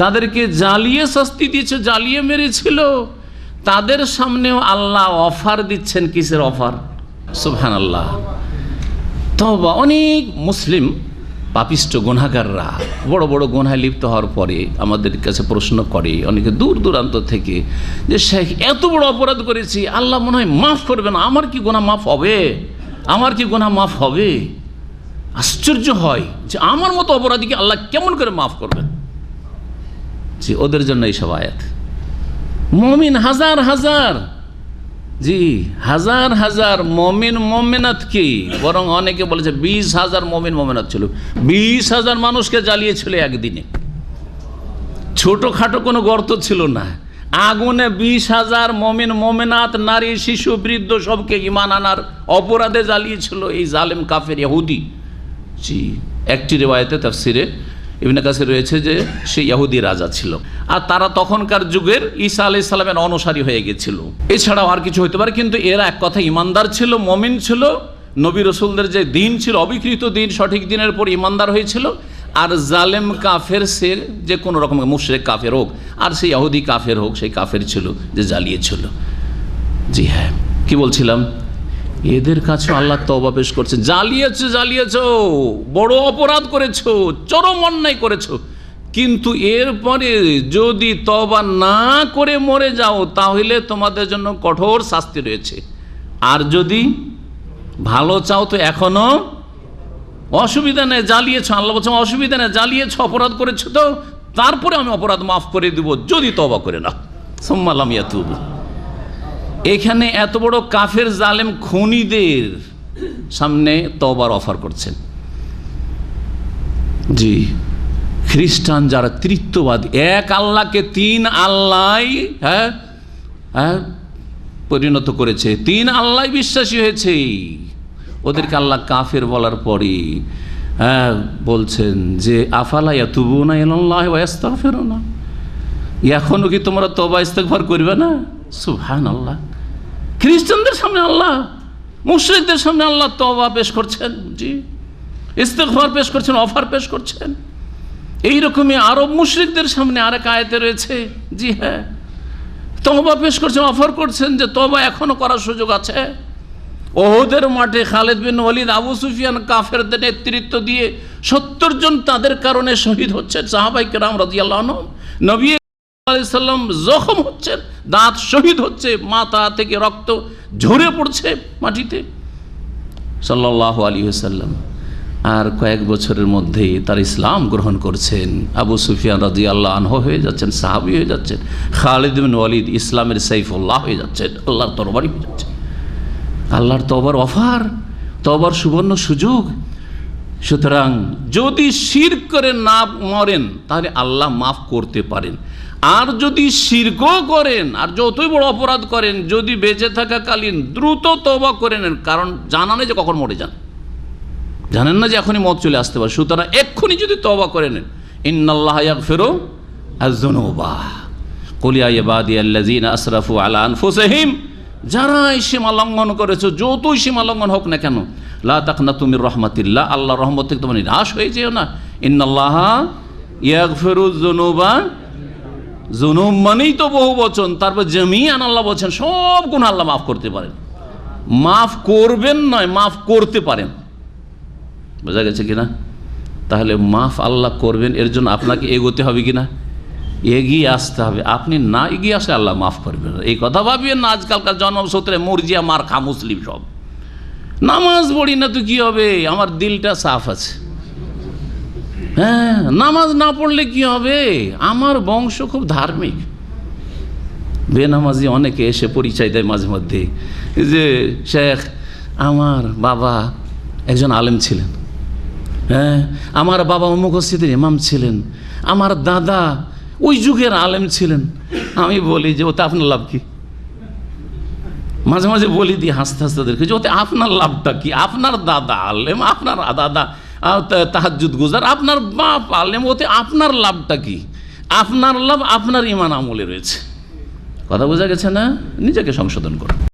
তাদেরকে জ্বালিয়ে শাস্তি দিয়েছে, জ্বালিয়ে মেরেছিল। তাদের সামনেও আল্লাহ অফার দিচ্ছেন, কিসের অফার? সুবহান আল্লাহ তবা অনেক মুসলিম পাপিষ্ট গুনাগাররা বড় বড় গুনায় লিপ্ত হওয়ার পরে আমাদের কাছে প্রশ্ন করে, অনেকে দূর দূরান্ত থেকে, যে শেখ, এত বড় অপরাধ করেছি, আল্লাহ মনে হয় মাফ করবে না আমার কি গোনা মাফ হবে? আমার কি গোনা মাফ হবে? আশ্চর্য হয় যে আমার মতো অপরাধীকে আল্লাহ কেমন করে মাফ করবেন? জি, ওদের জন্য এইসব আয়াত। মমিন হাজার হাজার। জি, হাজার হাজার মমিন, মমিনাত কি? বরং অনেকে বলেছে বিশ হাজার মমিন, মমিনাত ছিল। বিশ হাজার মানুষকে জ্বালিয়েছিল একদিনে। ছোটোখাটো কোনো গর্ত ছিল না। আগুনে বিশ হাজার মমিন, মমিনাত, নারী, শিশু, বৃদ্ধ সবকে ইমান আনার অপরাধে জ্বালিয়েছিল এই জালেম কাফের ইহুদি। জি, একটি রেওয়ায়তে তাফসিরে ইবনে কাছে রয়েছে যে সে ইয়াহুদি রাজা ছিল। আর তারা তখনকার যুগের ঈসা আলি সাল্লামের অনুসারী হয়ে গেছিল। এছাড়াও আর কিছু হতে পারে, কিন্তু এরা এক কথা ইমানদার ছিল, মমিন ছিল, নবী রসুলদের যে দিন ছিল, অবিকৃত দিন, সঠিক দিনের পর ইমানদার হয়েছিল। আর জালেম কাফের সে যে কোনো রকম মুশরেক কাফের হোক, আর সেই ইহুদি কাফের হোক সেই কাফের ছিল, যে জ্বালিয়েছিল জি হ্যাঁ কি বলছিলাম? এদের কাছে আল্লাহ তবা পেশ করছে জ্বালিয়েছ জ্বালিয়েছ, বড় অপরাধ করেছ, চরম অন্যায় করেছ। কিন্তু এরপরে যদি তবা না করে মরে যাও, তাহলে তোমাদের জন্য কঠোর শাস্তি রয়েছে। আর যদি ভালো চাও, তো এখনও অসুবিধা নেই, জ্বালিয়েছ। আল্লাহ বলছে অসুবিধা নেই, জ্বালিয়েছ, অপরাধ করেছ তো, তারপরে আমি অপরাধ মাফ করে দিব, যদি তবা করে না সোম্মালাম ইয়াতুব। এখানে এত বড় কাফের জালেম খুনিদের সামনে তবার অফার করছেন। জি, খ্রিস্টান যারা তৃত্ববাদী, এক আল্লাহকে তিন আল্লাহ হ্যাঁ হ্যাঁ পরিণত করেছে। তিন আল্লাহ বিশ্বাসী হয়েছে। ওদেরকে আল্লাহ কাফের বলার পরে হ্যাঁ বলছেন যে, আফালা তুবু না এল্লাহ ফেরো না এখনও কি তোমরা তবা ইস্তেকভার করবে না? সুহান আল্লাহ খ্রিস্টানদের সামনে আল্লাহ, মুশ্রিকদের সামনে আল্লাহ তবা পেশ করছেন, জি। ইস্তেকভার পেশ করছেন, অফার পেশ করছেন। এইরকমই আরব মুশ্রিকদের সামনে আরেক আয়তে রয়েছে, জি হ্যাঁ। তবা পেশ করছেন, অফার করছেন যে তবা এখনও করার সুযোগ আছে। ওহদের মাঠে খালেদ বিন ওয়ালিদ আবু সুফিয়ান কাফেরদের নেতৃত্ব দিয়ে সত্তর জন তাদের কারণে শহীদ হচ্ছে সাহাবাই কেরাম রাজিয়াল্লাহ নবী সাল্লাম জখম হচ্ছেন দাঁত শহীদ হচ্ছে, মাথা থেকে রক্ত ঝরে পড়ছে মাটিতে। সাল্লাহ আলী সাল্লাম। আর কয়েক বছরের মধ্যেই তার ইসলাম গ্রহণ করছেন। আবু সুফিয়ান রাজি আল্লাহ আনহ হয়ে যাচ্ছেন, সাহাবি হয়ে যাচ্ছেন। খালিদ বিন ওয়ালিদ ইসলামের সাইফুল্লাহ হয়ে যাচ্ছেন, আল্লাহর তরবারি হয়ে যাচ্ছে আল্লাহর তবার অফার তবার সুবর্ণ সুযোগ। সুতরাং যদি শির করে না মরেন, তাহলে আল্লাহ মাফ করতে পারেন। আর যদি শিরকও করেন, আর যতই বড় অপরাধ করেন, যদি বেঁচে থাকাকালীন দ্রুত তবা করে নেন, কারণ জানা নেই যে কখন মরে যান। জানেন না যে এখনই মত চলে আসতে পারে। সুতরাং এক্ষুনি যদি তবা করে নেন, ইন্নাল্লাহ ফেরো আজনোবা কলিয়া ইবাদি আল্লাজিন আসরাফু আলা আনফুসহিম। যারা এই সীমা লঙ্ঘন করেছ, যতই হোক না কেন, লা তাকনা তুমি রহমাতিল্লাহ, আল্লাহ রহমত থেকে তোমার নিরাশ হয়ে যেও না। ইন্নাল্লাহ ইয়াক জুনুব মানেই তো বহু বচন, তারপর জমিয়ান আল্লাহ বলছেন, সব গুণ আল্লাহ মাফ করতে পারেন। মাফ করবেন নয়, মাফ করতে পারেন। বোঝা গেছে কিনা? তাহলে মাফ আল্লাহ করবেন, এর জন্য আপনাকে এগোতে হবে কিনা? এগিয়ে আসতে হবে। আপনি না এগিয়ে আসলে আল্লাহ মাফ করবেন এই কথা ভাবিয়েন না, আজকালকার জন্মসূত্রে মর্জিয়া মার খা মুসলিম সব। নামাজ পড়ি না তো কী হবে? আমার দিলটা সাফ আছে। হ্যাঁ নামাজ না পড়লে কি হবে? আমার বংশ খুব ধার্মিক। বেনামাজি অনেকে এসে পরিচয় দেয় মাঝে মধ্যে। যে শেখ, আমার বাবা একজন আলেম ছিলেন। হ্যাঁ আমার বাবা মুখস্থিতের ইমাম ছিলেন। আমার দাদা ওই যুগের আলেম ছিলেন। আমি বলি যে, ওতে আপনার লাভ কি? মাঝে মাঝে বলি দিই হাসতে হাসতে ওদেরকে যে, ওতে আপনার লাভটা কি? আপনার দাদা আলেম, আপনার দাদা তাহাজুদ গুজার। আপনার বাপ আলেম, ওতে আপনার লাভটা কি? আপনার লাভ, আপনার ইমান আমলে রয়েছে। কথা বোঝা গেছে না? নিজেকে সংশোধন করুন।